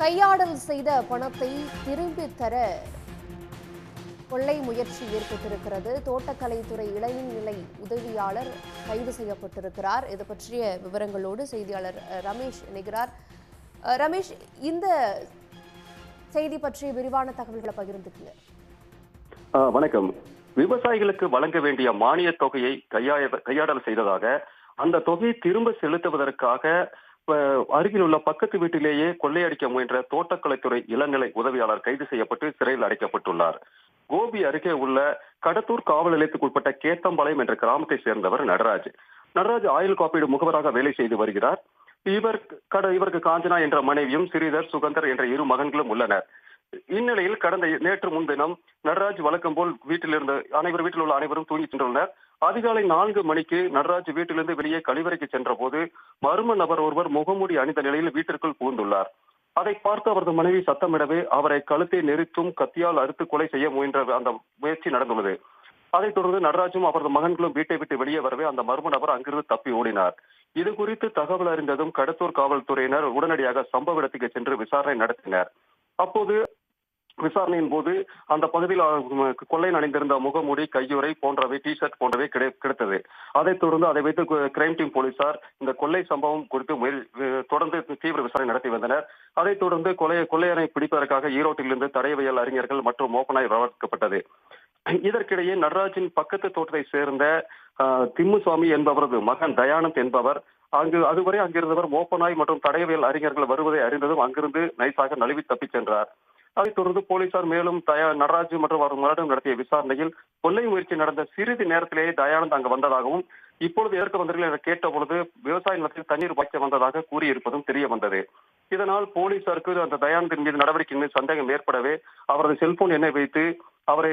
கையாடல் செய்த பணத்தை திரும்பி தர கொள்ளை முயற்சி ஏற்பட்டிருக்கிறது. தோட்டக்கலைத்துறை இளநிலை உதவியாளர் கைது செய்யப்பட்டிருக்கிறார். இது பற்றிய விவரங்களோடு செய்தியாளர் அஹ், ரமேஷ் இணைகிறார். ரமேஷ் இந்த செய்தி பற்றிய விரிவான தகவல்களை பகிர்ந்துக்குங்க. வணக்கம். விவசாயிகளுக்கு வழங்க வேண்டிய மானிய தொகையை கையாடல் செய்ததாக அந்த தொகையை திரும்ப செலுத்துவதற்காக அருகில் உள்ள பக்கத்து வீட்டிலேயே கொள்ளையடிக்க முயன்ற தோட்டக்கலைத்துறை இளநிலை உதவியாளர் கைது செய்யப்பட்டு சிறையில் அடைக்கப்பட்டுள்ளார். கோபி அருகே உள்ள கடத்தூர் காவல் நிலையத்துக்குட்பட்ட கேத்தம்பாளையம் என்ற கிராமத்தை சேர்ந்தவர் நடராஜ். நடராஜ் ஆயுள் காப்பீடு முகவராக வேலை செய்து வருகிறார். இவர் கட இவருக்கு காஞ்சனா என்ற மனைவியும் ஸ்ரீதர் சுகந்தர் என்ற இரு மகன்களும் உள்ளனர். இந்நிலையில் கடந்த நேற்று முன்தினம் நடராஜ் வழக்கம் போல் வீட்டில் இருந்த அனைவர் வீட்டில் உள்ள அனைவரும் தூங்கி சென்றுள்ளனர். அதிகாலை நான்கு மணிக்கு நடராஜ் வீட்டிலிருந்து வெளியே கழிவறைக்கு சென்ற போது மர்ம நபர் ஒருவர் முகமூடி அணிந்த நிலையில் வீட்டிற்குள் புகுந்துள்ளார். அதை பார்த்து அவரது மனைவி சத்தமிடவே அவரை கழுத்தை நெரித்தும் கத்தியால் அறுத்து கொலை செய்ய முயன்ற அந்த முயற்சி நடந்துள்ளது. அதைத் தொடர்ந்து நடராஜும் அவரது மகன்களும் வீட்டை விட்டு வெளியே வரவே அந்த மர்ம நபர் அங்கிருந்து தப்பி ஓடினார். இது குறித்து தகவல் அறிந்ததும் கடத்தூர் காவல்துறையினர் உடனடியாக சம்பவ இடத்துக்கு சென்று விசாரணை நடத்தினர். அப்போது விசாரணையின் போது அந்த பகுதியில் கொள்ளை அணிந்திருந்த முகமூடி கையுறை போன்றவை டி ஷர்ட் போன்றவை கிடைத்தது. அதைத் தொடர்ந்து அதை வைத்து கிரைம் டீம் போலீசார் இந்த கொள்ளை சம்பவம் குறித்து முயல்- தொடர்ந்து தீவிர விசாரணை நடத்தி வந்தனர். அதைத் தொடர்ந்து கொலை கொள்ளையனை பிடிப்பதற்காக ஈரோட்டிலிருந்து தடயவியல் அறிஞர்கள் மற்றும் மோப்பனாய் வளர்க்கப்பட்டது இதற்கிடையே நடராஜின் பக்கத்து தோட்டத்தை சேர்ந்த திம்முசாமி என்பவரது மகன் தயானந்த் என்பவர் அங்கு அதுவரை அங்கிருந்தவர் மோப்பனாய் மற்றும் தடயவியல் அறிஞர்கள் வருவதை அறிந்ததும் அங்கிருந்து நைசாக நழுவி தப்பிச் சென்றார். அதைத் தொடர்ந்து போலீசார் மேலும் தயா நடராஜ் மற்றும் அவர் மகளிடம் நடத்திய விசாரணையில் கொள்ளை முயற்சி நடந்த சிறிது நேரத்திலேயே தயானந்த் அங்கு வந்ததாகவும் இப்பொழுது எதற்கு வந்தீர்கள் என கேட்ட பொழுது விவசாய நிலத்தில் தண்ணீர் பாய்ச்ச வந்ததாக கூறியிருப்பதும் தெரிய வந்தது. இதனால் போலீசாருக்கு அந்த தயானந்தின் மீது நடவடிக்கை மீது சந்தேகம் ஏற்படவே அவரது செல்போன் எண்ணை வைத்து அவரை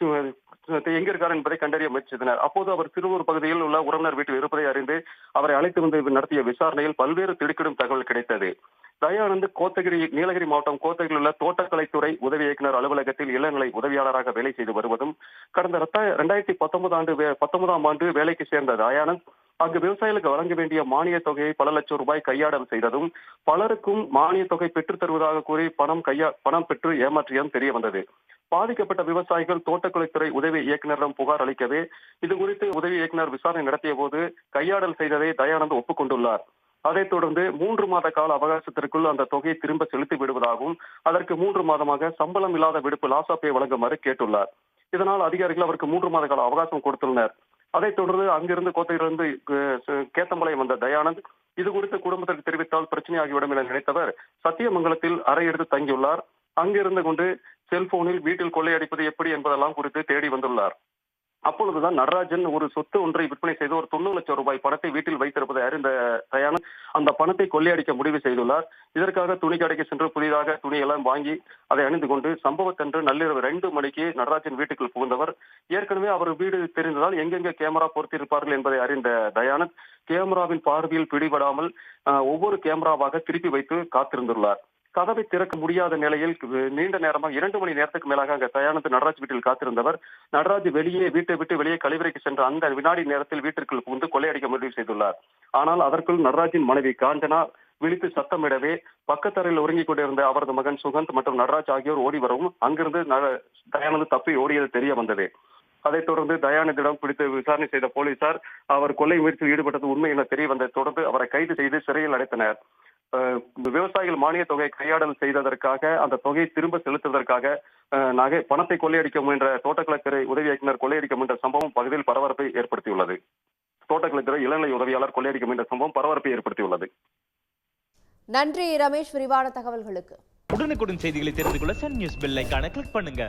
சு- எங்க இருக்கார் என்பதை கண்டறிய முயற்சித்தனர். அப்போது அவர் திருவூர் பகுதியில் உள்ள உறவினர் வீட்டில் இருப்பதை அறிந்து அவரை அழைத்து வந்து நடத்திய விசாரணையில் பல்வேறு திடுக்கிடும் தகவல் கிடைத்தது. தயானந்த் கோத்தகிரி நீலகிரி மாவட்டம் கோத்தகிரியில் உள்ள தோட்டக்கலைத்துறை உதவி இயக்குநர் அலுவலகத்தில் இளநிலை உதவியாளராக வேலை செய்து வருவதும் கடந்த இரண்டாயிரத்தி பத்தொன்பது ஆண்டு பத்தொன்பதாம் ஆண்டு வேலைக்கு சேர்ந்த தயானந்த் அங்கு விவசாயிகளுக்கு வழங்க வேண்டிய மானிய தொகையை பல லட்சம் ரூபாய் கையாடல் செய்ததும் பலருக்கும் மானிய தொகை பெற்றுத் தருவதாக கூறி பணம் கையா பணம் பெற்று ஏமாற்றியதும் தெரிய வந்தது. பாதிக்கப்பட்ட விவசாயிகள் தோட்டக்கலைத்துறை உதவி இயக்குநரிடம் புகார் அளிக்கவே இது குறித்து உதவி இயக்குநர் விசாரணை நடத்திய போது கையாடல் செய்ததை தயானந்த் ஒப்புக்கொண்டுள்ளார். அதைத் தொடர்ந்து மூன்று மாத கால அவகாசத்திற்குள் அந்த தொகையை திரும்ப செலுத்தி விடுவதாகவும் அதற்கு மூன்று மாதமாக சம்பளம் இல்லாத விடுப்பு லாசாப்பை வழங்குமாறு கேட்டுள்ளார். இதனால் அதிகாரிகள் அவருக்கு மூன்று மாத கால அவகாசம் கொடுத்துள்ளனர். அதைத் தொடர்ந்து அங்கிருந்து கோத்தையிலிருந்து அஹ், கேத்தம்பாளையம் வந்த தயானந்த் இது குறித்து குடும்பத்திற்கு தெரிவித்தால் பிரச்சனையாகிவிடும் என நினைத்தவர் சத்தியமங்கலத்தில் அறை எடுத்து தங்கியுள்ளார். அங்கிருந்து கொண்டு செல்போனில் வீட்டில் கொள்ளையடிப்பது எப்படி என்பதெல்லாம் குறித்து தேடி வந்துள்ளார். அப்பொழுதுதான் நடராஜன் ஒரு சொத்து ஒன்றை விற்பனை செய்து ஒரு தொண்ணூறு லட்சம் ரூபாய் பணத்தை வீட்டில் வைத்திருப்பதை அறிந்த தயானந்த் அந்த பணத்தை கொள்ளையடிக்க முடிவு செய்துள்ளார். இதற்காக துணி கடைக்கு சென்று புதிதாக துணியெல்லாம் வாங்கி அதை அணிந்து கொண்டு சம்பவத்தன்று நள்ளிரவு ரெண்டு மணிக்கு நடராஜன் வீட்டுக்குள் புகுந்தவர். ஏற்கனவே அவர் வீடு தெரிந்ததால் எங்கெங்கே கேமரா பொருத்தியிருப்பார்கள் என்பதை அறிந்த தயானந்த் கேமராவின் பார்வையில் பிடிபடாமல் ஒவ்வொரு கேமராவாக திருப்பி வைத்து காத்திருந்துள்ளார். கதவை திறக்க முடியாத நிலையில் நீண்ட நேரமாக இரண்டு மணி நேரத்துக்கு மேலாக அங்க தயானந்த் நடராஜ் வீட்டில் காத்திருந்தவர். நடராஜ் வெளியே வீட்டை விட்டு வெளியே கழிவறைக்கு சென்ற அந்த வினாடி நேரத்தில் வீட்டிற்குள் புகுந்து கொள்ளையடிக்க முடிவு செய்துள்ளார். ஆனால் அதற்குள் நடராஜின் மனைவி காஞ்சனா விழித்து சத்தமிடவே பக்கத்தரையில் ஒருங்கிக் கொண்டிருந்த அவரது மகன் சுகந்த் மற்றும் நடராஜ் ஆகியோர் ஓடி வரவும் அங்கிருந்து ந- தயானந்த் தப்பி ஓடியது தெரிய வந்தது. அதைத் தொடர்ந்து தயானந்திடம் பிடித்து விசாரணை செய்த போலீசார் அவர் கொள்ளை முயற்சியில் ஈடுபட்டது உண்மை என தெரிய வந்ததை தொடர்ந்து அவரை கைது செய்து சிறையில் அடைத்தனர். விவசாயிகள் மானிய தொகை கையாடல் செய்ததற்காக அந்த தொகையை திரும்ப செலுத்துவதற்காக நகை பணத்தை கொள்ளையடிக்க முயன்ற தோட்டக்கலைத்துறை உதவி இயக்குனர் கொள்ளையடிக்க முயன்ற சம்பவம் பகுதியில் பரபரப்பை ஏற்படுத்தியுள்ளது. தோட்டக்கலைத்துறை இளநிலை உதவியாளர் கொள்ளையடிக்க முயன்ற சம்பவம் பரபரப்பை ஏற்படுத்தியுள்ளது. நன்றி ரமேஷ். விரிவான தகவல்களுக்கு. உடனுக்குடன் செய்திகளை தெரிந்து கொள்ள சன் நியூஸ் பெல் ஐகானை கிளிக் பண்ணுங்க.